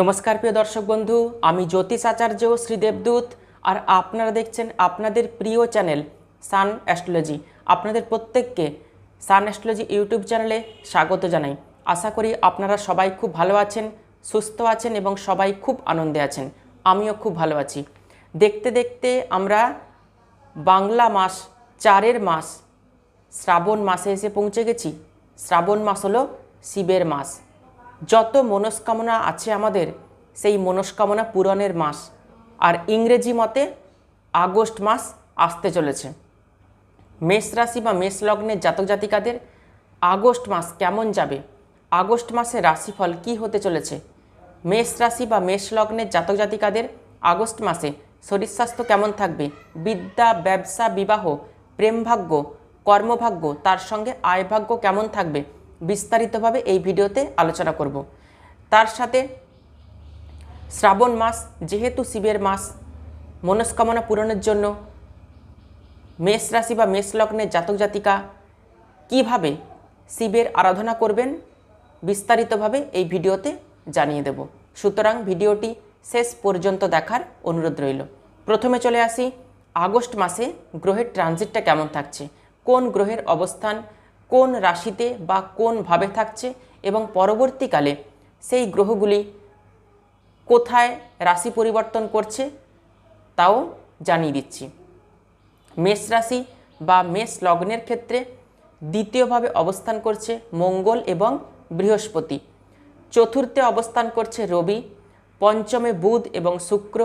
নমস্কার প্রিয় দর্শক বন্ধু, আমি জ্যোতিষ আচার্য শ্রী দেবদূত আর আপনারা দেখছেন আপনাদের প্রিয় চ্যানেল সান অ্যাস্ট্রোলজি। আপনাদের প্রত্যেককে সান অ্যাস্ট্রোলজি ইউটিউব চ্যানেলে স্বাগত জানাই। আশা করি আপনারা সবাই খুব ভালো আছেন, সুস্থ আছেন এবং সবাই খুব আনন্দে আছেন। আমিও খুব ভালো আছি। দেখতে দেখতে আমরা বাংলা মাস, চারের মাস, শ্রাবণ মাসে এসে পৌঁছে গেছি। শ্রাবণ মাস হলো শিবের মাস। যত মনস্কামনা আছে আমাদের, সেই মনস্কামনা পূরণের মাস, আর ইংরেজি মতে আগস্ট মাস আসতে চলেছে। মেষ রাশি বা মেষ লগ্নের জাতক জাতিকাদের আগস্ট মাস কেমন যাবে? আগস্ট মাসে রাশিফল কি হতে চলেছে? মেষ রাশি বা মেষ লগ্নের জাতক জাতিকাদের আগস্ট মাসে শরীর স্বাস্থ্য কেমন থাকবে? বিদ্যা, ব্যবসা, বিবাহ প্রেমভাগ্য কর্মভাগ্য, তার সঙ্গে আয়ভাগ্য কেমন থাকবে? বিস্তারিতভাবে এই ভিডিওতে আলোচনা করব। তার সাথে শ্রাবণ মাস, যেহেতু শিবের মাস, মনস্কামনা পূরণের জন্য মেষ রাশি বা মেষ লগ্নের জাতক জাতিকা কীভাবে শিবের আরাধনা করবেন, বিস্তারিতভাবে এই ভিডিওতে জানিয়ে দেব। সুতরাং ভিডিওটি শেষ পর্যন্ত দেখার অনুরোধ রইল। প্রথমে চলে আসি, আগস্ট মাসে গ্রহের ট্রানজিটটা কেমন থাকছে? কোন গ্রহের অবস্থান কোন রাশিতে বা কোন ভাবে থাকছে এবং পরবর্তীকালে সেই গ্রহগুলি কোথায় রাশি পরিবর্তন করছে তাও জানিয়ে দিচ্ছি। মেষ রাশি বা মেষ লগ্নের ক্ষেত্রে দ্বিতীয়ভাবে অবস্থান করছে মঙ্গল এবং বৃহস্পতি। চতুর্থে অবস্থান করছে রবি। পঞ্চমে বুধ এবং শুক্র।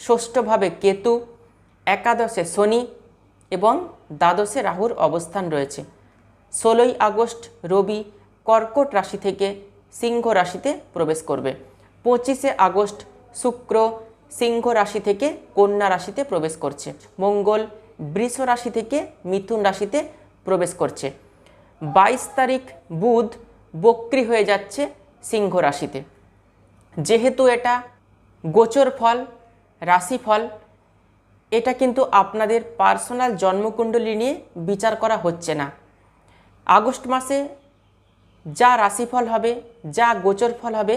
ষষ্ঠভাবে কেতু। একাদশে শনি এবং দ্বাদশে রাহুর অবস্থান রয়েছে। ষোলোই আগস্ট রবি কর্কট রাশি থেকে সিংহ রাশিতে প্রবেশ করবে। পঁচিশে আগস্ট শুক্র সিংহ রাশি থেকে কন্যা রাশিতে প্রবেশ করছে। মঙ্গল বৃষ রাশি থেকে মিথুন রাশিতে প্রবেশ করছে। বাইশ তারিখ বুধ বক্রি হয়ে যাচ্ছে সিংহ রাশিতে। যেহেতু এটা গোচর ফল, রাশিফল, এটা কিন্তু আপনাদের পার্সোনাল জন্মকুণ্ডলী নিয়ে বিচার করা হচ্ছে না। আগস্ট মাসে যা রাশিফল হবে, যা গোচর ফল হবে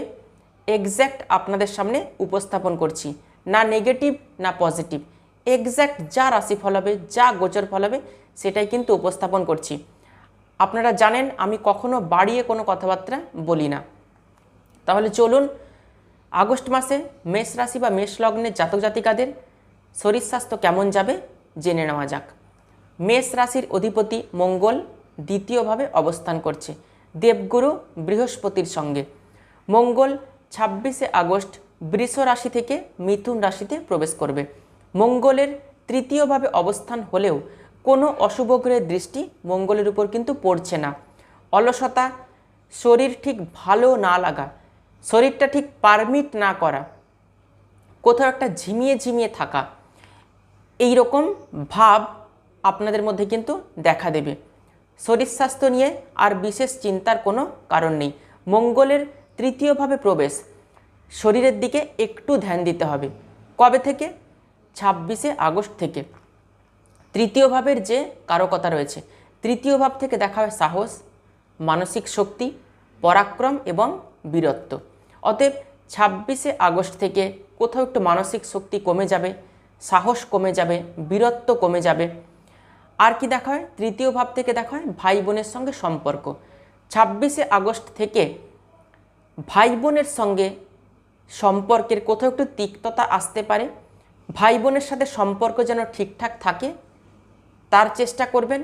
এক্স্যাক্ট আপনাদের সামনে উপস্থাপন করছি। না নেগেটিভ না পজিটিভ এক্স্যাক্ট যা রাশিফল হবে, যা গোচর ফল হবে, সেটাই কিন্তু উপস্থাপন করছি। আপনারা জানেন, আমি কখনো বাড়িয়ে কোনো কথাবার্তা বলি না। তাহলে চলুন, আগস্ট মাসে মেষ রাশি বা মেষ লগ্নের জাতক জাতিকাদের শরীর স্বাস্থ্য কেমন যাবে, জেনে নেওয়া যাক। মেষ রাশির অধিপতি মঙ্গল দ্বিতীয়ভাবে অবস্থান করছে। দেবগুরু বৃহস্পতির সঙ্গে। মঙ্গল ছাব্বিশে আগস্ট বৃষ রাশি থেকে মিথুন রাশিতে প্রবেশ করবে। মঙ্গলের তৃতীয়ভাবে অবস্থান হলেও কোনো অশুভ গ্রহের দৃষ্টি মঙ্গলের উপর কিন্তু পড়ছে না। অলসতা, শরীর ঠিক ভালো না লাগা, শরীরটা ঠিক পারমিট না করা, কোথাও একটা ঝিমিয়ে ঝিমিয়ে থাকা এই রকম ভাব আপনাদের মধ্যে কিন্তু দেখা দেবে। শরীর স্বাস্থ্য নিয়ে আর বিশেষ চিন্তার কোনো কারণ নেই। মঙ্গলের তৃতীয়ভাবে প্রবেশ। শরীরের দিকে একটু ধ্যান দিতে হবে। কবে থেকে? ছাব্বিশে আগস্ট থেকে। তৃতীয় ভাবের যে কারকতা রয়েছে, তৃতীয় ভাব থেকে দেখা হয় সাহস, মানসিক শক্তি, পরাক্রম এবং বীরত্ব। অতএব ছাব্বিশে আগস্ট থেকে কোথাও একটু মানসিক শক্তি কমে যাবে, সাহস কমে যাবে, বীরত্ব কমে যাবে। আর কি দেখা হয়? তৃতীয় ভাব থেকে দেখা হয় ভাই বোনের সঙ্গে সম্পর্ক। ছাব্বিশে আগস্ট থেকে ভাই বোনের সঙ্গে সম্পর্কের কোথাও একটু তিক্ততা আসতে পারে। ভাই বোনের সাথে সম্পর্ক যেন ঠিকঠাক থাকে, তার চেষ্টা করবেন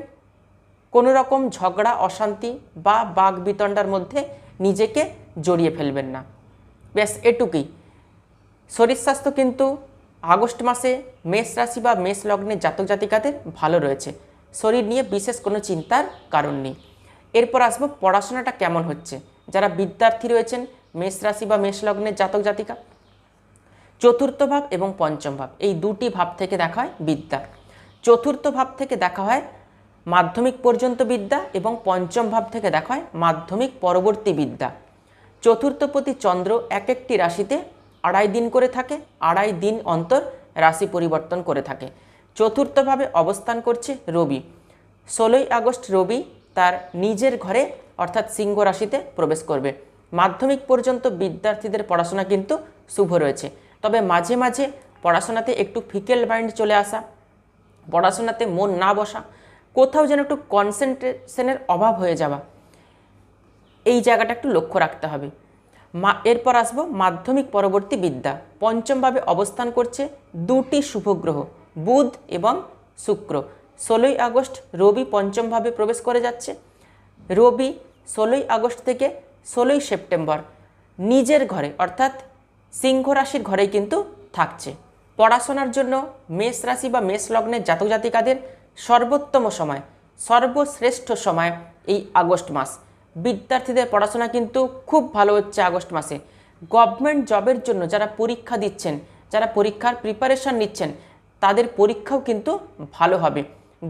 কোনো রকম ঝগড়া, অশান্তি বা বাঘ বিতণ্ডার মধ্যে নিজেকে জড়িয়ে ফেলবেন না। ব্যাস, এটুকুই। শরীর স্বাস্থ্য কিন্তু আগস্ট মাসে মেষ রাশি বা মেষ লগ্নের জাতক জাতিকাদের ভালো রয়েছে। শরীর নিয়ে বিশেষ কোনো চিন্তার কারণ নেই। এরপর আসব পড়াশোনাটা কেমন হচ্ছে? যারা বিদ্যার্থী রয়েছেন, মেষ রাশি বা মেষ লগ্নের জাতক জাতিকা। চতুর্থ ভাব এবং পঞ্চম ভাব, এই দুটি ভাব থেকে দেখা হয় বিদ্যা। চতুর্থ ভাব থেকে দেখা হয় মাধ্যমিক পর্যন্ত বিদ্যা এবং পঞ্চম ভাব থেকে দেখা হয় মাধ্যমিক পরবর্তী বিদ্যা। চতুর্থপতি চন্দ্র এক একটি রাশিতে আড়াই দিন করে থাকে, আড়াই দিন অন্তর রাশি পরিবর্তন করে থাকে। চতুর্থভাবে অবস্থান করছে রবি। ষোলোই আগস্ট রবি তার নিজের ঘরে, অর্থাৎ সিংহ রাশিতে প্রবেশ করবে। মাধ্যমিক পর্যন্ত বিদ্যার্থীদের পড়াশোনা কিন্তু শুভ রয়েছে। তবে মাঝে মাঝে পড়াশোনাতে একটু ফিকেল মাইন্ড চলে আসা, পড়াশোনাতে মন না বসা, কোথাও যেন একটু কনসেন্ট্রেশনের অভাব হয়ে যাওয়া, এই জায়গাটা একটু লক্ষ্য রাখতে হবে। মা, এরপর আসব মাধ্যমিক পরবর্তী বিদ্যা। পঞ্চমভাবে অবস্থান করছে দুটি শুভগ্রহ বুধ এবং শুক্র। ষোলোই আগস্ট রবি পঞ্চমভাবে প্রবেশ করে যাচ্ছে। রবি ষোলোই আগস্ট থেকে ষোলোই সেপ্টেম্বর নিজের ঘরে, অর্থাৎ সিংহ রাশির ঘরেই কিন্তু থাকছে। পড়াশোনার জন্য মেষ রাশি বা মেষ লগ্নের জাতক জাতিকাদের সর্বোত্তম সময়, সর্বশ্রেষ্ঠ সময় এই আগস্ট মাস। বিদ্যার্থীদের পড়াশোনা কিন্তু খুব ভালো হচ্ছে আগস্ট মাসে। গভর্নমেন্ট জবের জন্য যারা পরীক্ষা দিচ্ছেন, যারা পরীক্ষার প্রিপারেশন নিচ্ছেন তাদের পরীক্ষাও কিন্তু ভালো হবে।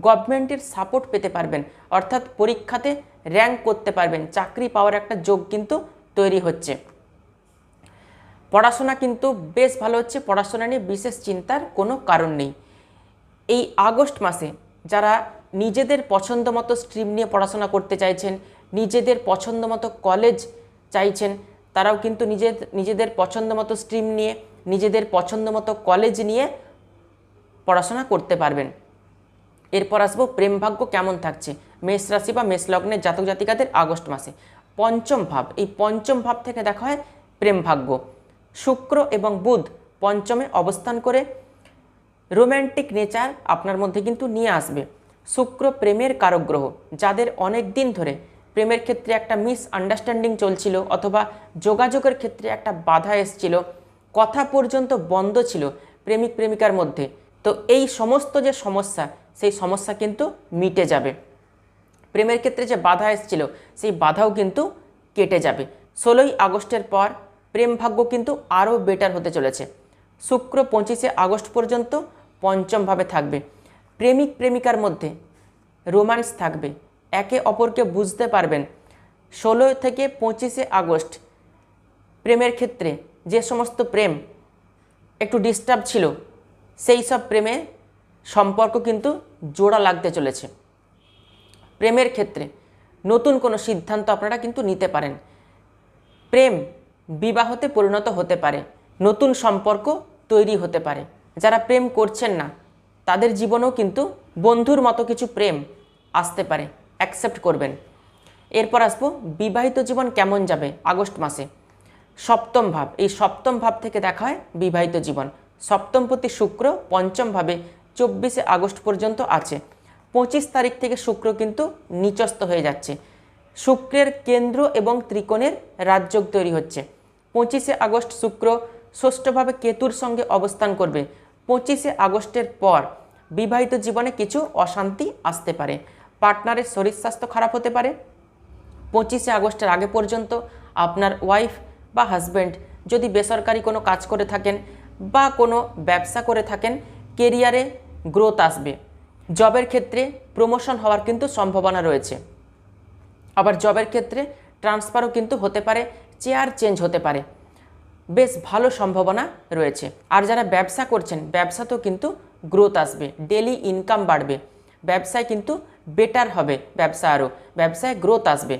গভর্নমেন্টের সাপোর্ট পেতে পারবেন, অর্থাৎ পরীক্ষাতে র্যাঙ্ক করতে পারবেন, চাকরি পাওয়ার একটা যোগ কিন্তু তৈরি হচ্ছে। পড়াশোনা কিন্তু বেশ ভালো হচ্ছে, পড়াশোনা নিয়ে বিশেষ চিন্তার কোনো কারণ নেই। এই আগস্ট মাসে যারা নিজেদের পছন্দ মতো স্ট্রিম নিয়ে পড়াশোনা করতে চাইছেন, নিজেদের পছন্দ মতো কলেজ চাইছেন, তারাও কিন্তু নিজের, নিজেদের পছন্দ মতো স্ট্রিম নিয়ে, নিজেদের পছন্দ মতো কলেজ নিয়ে পড়াশোনা করতে পারবেন। এরপর আসব প্রেম ভাগ্য কেমন থাকছে? মেষ রাশি বা মেষ লগ্নের জাতক জাতিকাদের আগস্ট মাসে। পঞ্চম ভাব, এই পঞ্চম ভাব থেকে দেখা হয় প্রেম ভাগ্য। শুক্র এবং বুধ পঞ্চমে অবস্থান করে রোম্যান্টিক নেচার আপনার মধ্যে কিন্তু নিয়ে আসবে। শুক্র প্রেমের কারক গ্রহ, যাদের অনেক দিন ধরে প্রেমের ক্ষেত্রে একটা মিস আন্ডারস্ট্যান্ডিং চলছিল অথবা যোগাযোগের ক্ষেত্রে একটা বাধা এসছিল, কথা পর্যন্ত বন্ধ ছিল প্রেমিক প্রেমিকার মধ্যে। তো এই সমস্ত যে সমস্যা, সেই সমস্যা কিন্তু মিটে যাবে। প্রেমের ক্ষেত্রে যে বাধা এসেছিল, সেই বাধাও কিন্তু কেটে যাবে। ষোলোই আগস্টের পর প্রেম ভাগ্য কিন্তু আরও বেটার হতে চলেছে। শুক্র পঁচিশে আগস্ট পর্যন্ত পঞ্চমভাবে থাকবে। প্রেমিক প্রেমিকার মধ্যে রোমান্স থাকবে। একে অপরকে বুঝতে পারবেন। ষোলো থেকে পঁচিশে আগস্ট প্রেমের ক্ষেত্রে যে সমস্ত প্রেম একটু ডিস্টার্ব ছিল সেই সব প্রেমে সম্পর্ক কিন্তু জোড়া লাগতে চলেছে। প্রেমের ক্ষেত্রে নতুন কোনো সিদ্ধান্ত আপনারা কিন্তু নিতে পারেন। প্রেম বিবাহতে পরিণত হতে পারে, নতুন সম্পর্ক তৈরি হতে পারে। যারা প্রেম করছেন না, তাদের জীবনেও কিন্তু বন্ধুর মতো কিছু প্রেম আসতে পারে অ্যাকসেপ্ট করবেন। এরপর আসব, বিবাহিত জীবন কেমন যাবে আগস্ট মাসে? সপ্তম ভাব, এই সপ্তম ভাব থেকে দেখা হয় বিবাহিত জীবন। সপ্তমপতি শুক্র পঞ্চম ভাবে চব্বিশে আগস্ট পর্যন্ত আছে। পঁচিশ তারিখ থেকে শুক্র কিন্তু নিচস্থ হয়ে যাচ্ছে। শুক্রের কেন্দ্র এবং ত্রিকোণের রাজযোগ তৈরি হচ্ছে। পঁচিশে আগস্ট শুক্র ষষ্ঠভাবে কেতুর সঙ্গে অবস্থান করবে। পঁচিশে আগস্টের পর বিবাহিত জীবনে কিছু অশান্তি আসতে পারে। পার্টনারের শরীর স্বাস্থ্য খারাপ হতে পারে। পঁচিশে আগস্টের আগে পর্যন্ত আপনার ওয়াইফ বা হাজব্যান্ড যদি বেসরকারি কোনো কাজ করে থাকেন বা কোনো ব্যবসা করে থাকেন, কেরিয়ারে গ্রোথ আসবে। জবের ক্ষেত্রে প্রমোশন হওয়ার কিন্তু সম্ভাবনা রয়েছে। আবার জবের ক্ষেত্রে ট্রান্সফারও কিন্তু হতে পারে চেয়ার চেঞ্জ হতে পারে। বেশ ভালো সম্ভাবনা রয়েছে। আর যারা ব্যবসা করছেন, ব্যবসাতেও কিন্তু গ্রোথ আসবে। ডেলি ইনকাম বাড়বে। ব্যবসায় কিন্তু বেটার হবে ব্যবসা আরও। ব্যবসায় গ্রোথ আসবে।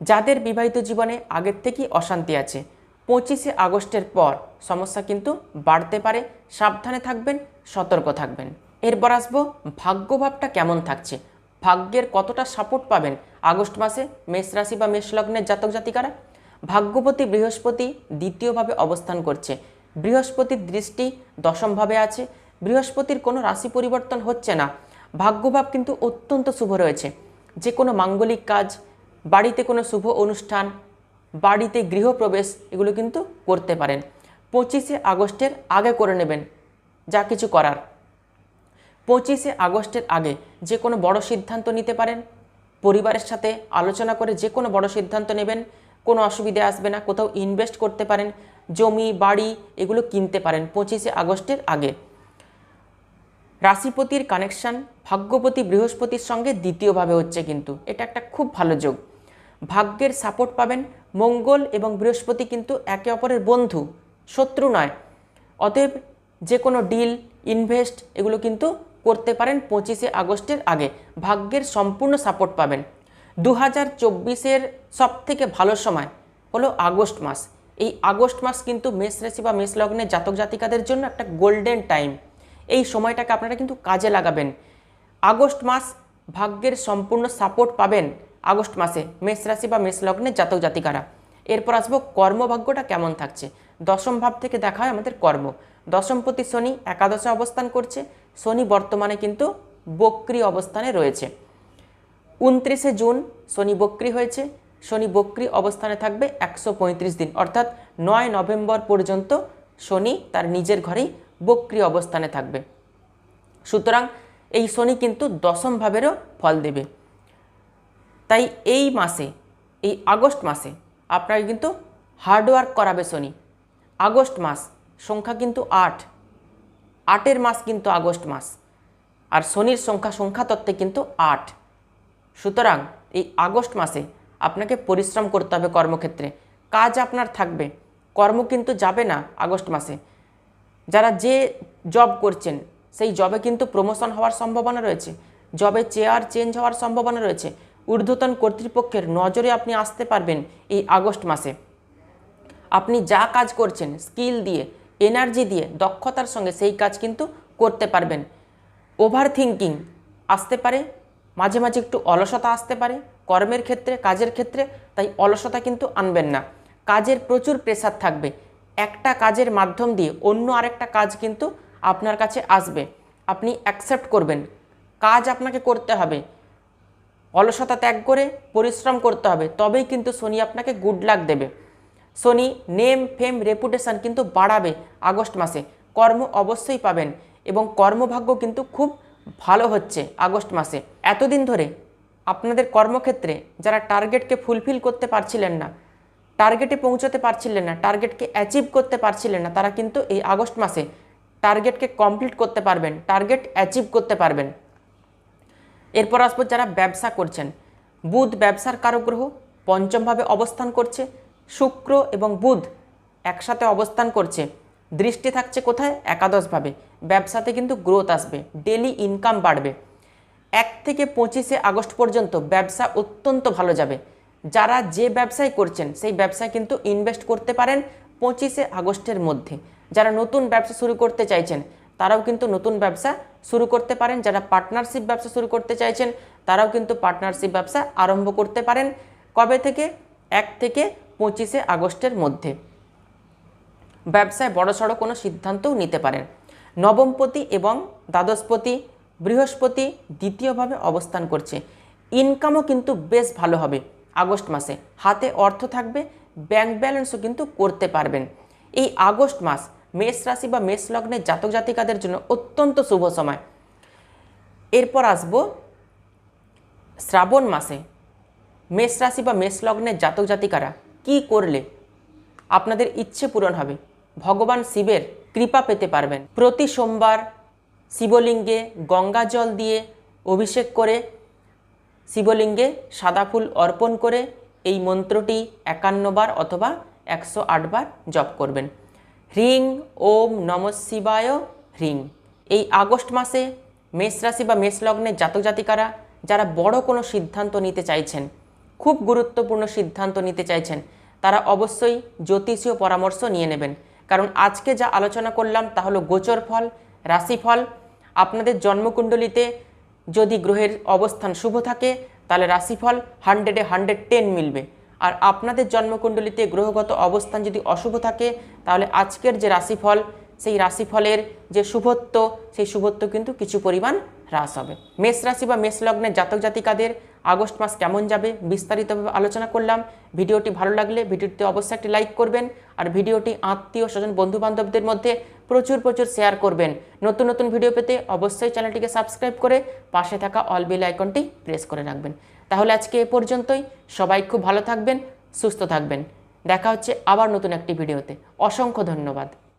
যাদের বিবাহিত জীবনে আগের থেকেই অশান্তি আছে পঁচিশে আগস্টের পর। সমস্যা কিন্তু বাড়তে পারে, সাবধানে থাকবেন, সতর্ক থাকবেন। এরপর আসব ভাগ্যভাবটা কেমন থাকছে? ভাগ্যের কতটা সাপোর্ট পাবেন আগস্ট মাসে মেষ রাশি বা মেষ লগ্নের জাতক জাতিকারা? ভাগ্যপতি বৃহস্পতি দ্বিতীয়ভাবে অবস্থান করছে। বৃহস্পতির দৃষ্টি দশমভাবে আছে। বৃহস্পতির কোনো রাশি পরিবর্তন হচ্ছে না। ভাগ্যভাব কিন্তু অত্যন্ত শুভ রয়েছে। যে কোনো মাঙ্গলিক কাজ, বাড়িতে কোনো শুভ অনুষ্ঠান বাড়িতে গৃহপ্রবেশ এগুলো কিন্তু করতে পারেন। পঁচিশে আগস্টের আগে করে নেবেন, যা কিছু করার। পঁচিশে আগস্টের আগে যে কোনো বড় সিদ্ধান্ত নিতে পারেন, পরিবারের সাথে আলোচনা করে যে কোনো বড় সিদ্ধান্ত নেবেন, কোনো অসুবিধা আসবে না, কোথাও ইনভেস্ট করতে পারেন, জমি, বাড়ি এগুলো কিনতে পারেন পঁচিশে আগস্টের আগে। রাশিপতির কানেকশন ভাগ্যপতি বৃহস্পতির সঙ্গে দ্বিতীয়ভাবে হচ্ছে কিন্তু, এটা একটা খুব ভালো যোগ। ভাগ্যের সাপোর্ট পাবেন মঙ্গল এবং বৃহস্পতি কিন্তু একে অপরের বন্ধু, শত্রু নয়। অতএব যে কোনো ডিল, ইনভেস্ট এগুলো কিন্তু করতে পারেন পঁচিশে আগস্টের আগে। ভাগ্যের সম্পূর্ণ সাপোর্ট পাবেন। দু হাজার চব্বিশের সব থেকে ভালো সময় হলো আগস্ট মাস। এই আগস্ট মাস কিন্তু মেষ রাশি বা মেষ লগ্নের জাতক জাতিকাদের জন্য একটা গোল্ডেন টাইম। এই সময়টাকে আপনারা কিন্তু কাজে লাগাবেন। আগস্ট মাস ভাগ্যের সম্পূর্ণ সাপোর্ট পাবেন। আগস্ট মাসে মেষ রাশি বা মেষ লগ্নের জাতক জাতিকারা। এরপর আসব কর্মভাগ্যটা কেমন থাকছে? দশম ভাব থেকে দেখা হয় আমাদের কর্ম। দশমপতি শনি একাদশে অবস্থান করছে। শনি বর্তমানে কিন্তু বক্রি অবস্থানে রয়েছে। উনত্রিশে জুন শনি বক্রি হয়েছে। শনি বক্রি অবস্থানে থাকবে একশো পঁয়ত্রিশ দিন। অর্থাৎ নয় নভেম্বর পর্যন্ত শনি তার নিজের ঘরেই বক্রি অবস্থানে থাকবে। সুতরাং এই শনি কিন্তু দশম ভাবেরও ফল দেবে। তাই এই মাসে, এই আগস্ট মাসে আপনাকে কিন্তু হার্ডওয়ার্ক করাবে শনি আগস্ট মাস, সংখ্যা কিন্তু আট। আটের মাস কিন্তু আগস্ট মাস। আর শনির সংখ্যা সংখ্যা তত্ত্বে কিন্তু আট। সুতরাং এই আগস্ট মাসে আপনাকে পরিশ্রম করতে হবে কর্মক্ষেত্রে। কাজ আপনার থাকবে। কর্ম কিন্তু যাবে না আগস্ট মাসে। যারা যে জব করছেন, সেই জবে কিন্তু প্রমোশন হওয়ার সম্ভাবনা রয়েছে। জবে চেয়ার চেঞ্জ হওয়ার সম্ভাবনা রয়েছে। ঊর্ধ্বতন কর্তৃপক্ষের নজরে আপনি আসতে পারবেন এই আগস্ট মাসে। আপনি যা কাজ করছেন, স্কিল দিয়ে, এনার্জি দিয়ে, দক্ষতার সঙ্গে সেই কাজ কিন্তু করতে পারবেন। ওভার থিঙ্কিং আসতে পারে, মাঝে মাঝে একটু অলসতা আসতে পারে, কর্মের ক্ষেত্রে, কাজের ক্ষেত্রে, তাই অলসতা কিন্তু আনবেন না। কাজের প্রচুর প্রেসার থাকবে। একটা কাজের মাধ্যম দিয়ে অন্য আরেকটা কাজ কিন্তু আপনার কাছে আসবে। আপনি অ্যাকসেপ্ট করবেন। কাজ আপনাকে করতে হবে। অলসতা ত্যাগ করে পরিশ্রম করতে হবে, তবেই কিন্তু শনি আপনাকে গুড লাক দেবে। শনি নেম ফেম রেপুটেশন কিন্তু বাড়াবে আগস্ট মাসে। কর্ম অবশ্যই পাবেন এবং কর্মভাগ্য কিন্তু খুব ভালো হচ্ছে আগস্ট মাসে। এতদিন ধরে আপনাদের কর্মক্ষেত্রে যারা টার্গেটকে ফুলফিল করতে পারছিলেন না টার্গেটে পৌঁছতে পারছিলেন না টার্গেটকে অ্যাচিভ করতে পারছিলেন না, তারা কিন্তু এই আগস্ট মাসে টার্গেটকে কমপ্লিট করতে পারবেন টার্গেট অ্যাচিভ করতে পারবেন। এরপর আসব যারা ব্যবসা করছেন। বুধ ব্যবসার কারগ্রহ, পঞ্চমভাবে অবস্থান করছে। শুক্র এবং বুধ একসাথে অবস্থান করছে। দৃষ্টি থাকছে কোথায়? একাদশভাবে। ব্যবসাতে কিন্তু গ্রোথ আসবে। ডেলি ইনকাম বাড়বে। এক থেকে পঁচিশে আগস্ট পর্যন্ত ব্যবসা অত্যন্ত ভালো যাবে। যারা যে ব্যবসায় করছেন, সেই ব্যবসায় কিন্তু ইনভেস্ট করতে পারেন পঁচিশে আগস্টের মধ্যে। যারা নতুন ব্যবসা শুরু করতে চাইছেন তারাও কিন্তু নতুন ব্যবসা শুরু করতে পারেন। যারা পার্টনারশিপ ব্যবসা শুরু করতে চাইছেন, তারাও কিন্তু পার্টনারশিপ ব্যবসা আরম্ভ করতে পারেন কবে থেকে? এক থেকে পঁচিশে আগস্টের মধ্যে। ব্যবসায় বড়সড় কোনো সিদ্ধান্তও নিতে পারেন। নবমপতি এবং দ্বাদশপতি, বৃহস্পতি দ্বিতীয়ভাবে অবস্থান করছে। ইনকামও কিন্তু বেশ ভালো হবে আগস্ট মাসে। হাতে অর্থ থাকবে ব্যাংক ব্যালেন্সও কিন্তু করতে পারবেন। এই আগস্ট মাস মেষ রাশি বা মেষ লগ্নের জাতক জাতিকাদের জন্য অত্যন্ত শুভ সময়। এরপর আসব শ্রাবণ মাসে। মেষ রাশি বা মেষ লগ্নের জাতক জাতিকারা কি করলে আপনাদের ইচ্ছে পূরণ হবে? ভগবান শিবের কৃপা পেতে পারবেন। প্রতি সোমবার শিবলিঙ্গে গঙ্গা জল দিয়ে অভিষেক করে, শিবলিঙ্গে সাদা ফুল অর্পণ করে এই মন্ত্রটি একান্নবার অথবা একশো আটবার জপ করবেন। হ্রিং ওম নম শিবায় হ্রিং। এই আগস্ট মাসে মেষ রাশি বা মেষ লগ্নের জাতক জাতিকারা যারা বড় কোনো সিদ্ধান্ত নিতে চাইছেন, খুব গুরুত্বপূর্ণ সিদ্ধান্ত নিতে চাইছেন, তারা অবশ্যই জ্যোতিষীয় পরামর্শ নিয়ে নেবেন। কারণ আজকে যা আলোচনা করলাম তা হলো গোচর ফল, রাশিফল। আপনাদের জন্মকুণ্ডলিতে যদি গ্রহের অবস্থান শুভ থাকে, তাহলে রাশিফল হান্ড্রেডে হান্ড্রেড টেন মিলবে। আর আপনাদের জন্মকুণ্ডলিতে গ্রহগত অবস্থান যদি অশুভ থাকে, তাহলে আজকের যে রাশিফল, সেই রাশিফলের যে শুভত্ব, সেই শুভত্ব কিন্তু কিছু পরিমাণ হ্রাস হবে। মেষ রাশি বা মেষ লগ্নের জাতক জাতিকাদের আগস্ট মাস কেমন যাবে বিস্তারিতভাবে আলোচনা করলাম। ভিডিওটি ভালো লাগলে ভিডিওটি অবশ্যই একটি লাইক করবেন আর ভিডিওটি আত্মীয় স্বজন বন্ধু বান্ধবদের মধ্যে প্রচুর প্রচুর শেয়ার করবেন। নতুন নতুন ভিডিও পেতে অবশ্যই চ্যানেলটিকে সাবস্ক্রাইব করে পাশে থাকা অল বেল আইকনটি প্রেস করে রাখবেন। তাহলে আজকে এ পর্যন্তই। সবাই খুব ভালো থাকবেন, সুস্থ থাকবেন। দেখা হচ্ছে আবার নতুন একটি ভিডিওতে। অসংখ্য ধন্যবাদ।